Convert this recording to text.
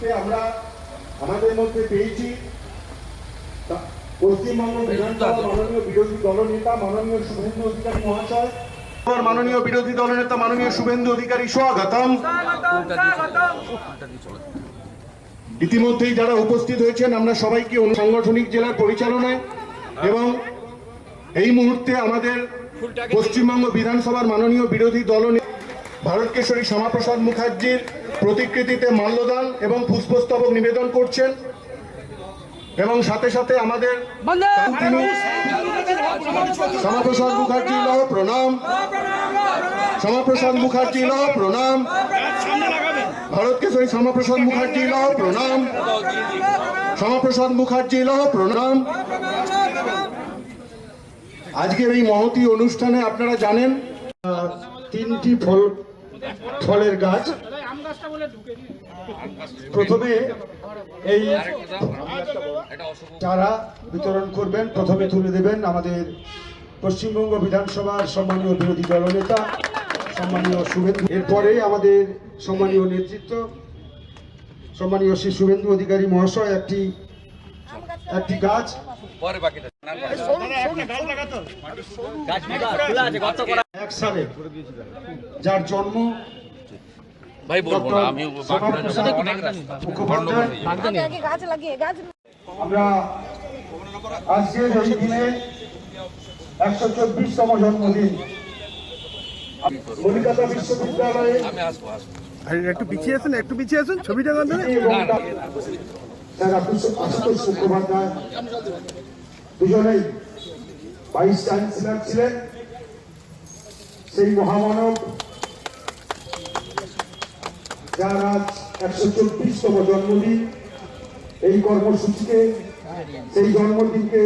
কর্মসূচিতে আমরা আমাদের মধ্যে পেয়েছি। পশ্চিমবঙ্গ বিধানসভা মাননীয় বিরোধী দলনেতা মাননীয় শুভেন্দু অধিকারী মহাশয়। মাননীয় বিরোধী দলনেতা মাননীয় শুভেন্দু অধিকারী স্বাগতম। ইতিমধ্যেই যারা উপস্থিত হয়েছেন আমরা সবাইকে সাংগঠনিক জেলার পরিচালনায় এবং এই মুহূর্তে আমাদের পশ্চিমবঙ্গ বিধানসভার মাননীয় বিরোধী দলনেতা ভারত কেশরী শ্যামাপ্রসাদ মুখার্জির প্রতিকৃতিতে মাল্যদান এবং পুষ্পস্তবক নিবেদন করছেন। এবং সাথে সাথে আমাদের শ্যামাপ্রসাদ মুখার্জি লহ প্রণাম। শ্যামাপ্রসাদ মুখার্জি লহ প্রণাম। ভারত কেশরী শ্যামাপ্রসাদ মুখার্জি লহ প্রণাম। শ্যামাপ্রসাদ মুখার্জি লহ প্রণাম। আজকের এই মহতি অনুষ্ঠানে আপনারা জানেন তিনটি ফল ফলের গাছ। প্রথমে এই চারা বিতরণ করবেন, প্রথমে তুলে দেবেন আমাদের পশ্চিমবঙ্গ বিধানসভার সম্মানীয় বিরোধী দলনেতা সম্মানীয় শুভেন্দু। এরপরে আমাদের সম্মানীয় নেতৃত্ব, সম্মানীয় শ্রী শুভেন্দু অধিকারী মহাশয়, একটি একটি গাছ। যার জন্ম ভাই বলব না আমি আমরা এই দিনে একশো চব্বিশতম জন্মদিন। কলকাতা বিশ্ববিদ্যালয়ে একটু পিছিয়ে আসুন একটু পিছিয়ে আসুন ছবিটা স্যার আশুতোষ মুখোপাধ্যায় দুজনেই ভাইস চ্যান্সেলর ছিলেন। সেই মহামানব যার আজ একশো চব্বিশতম জন্মদিন, এই কর্মসূচিকে সেই জন্মদিনকে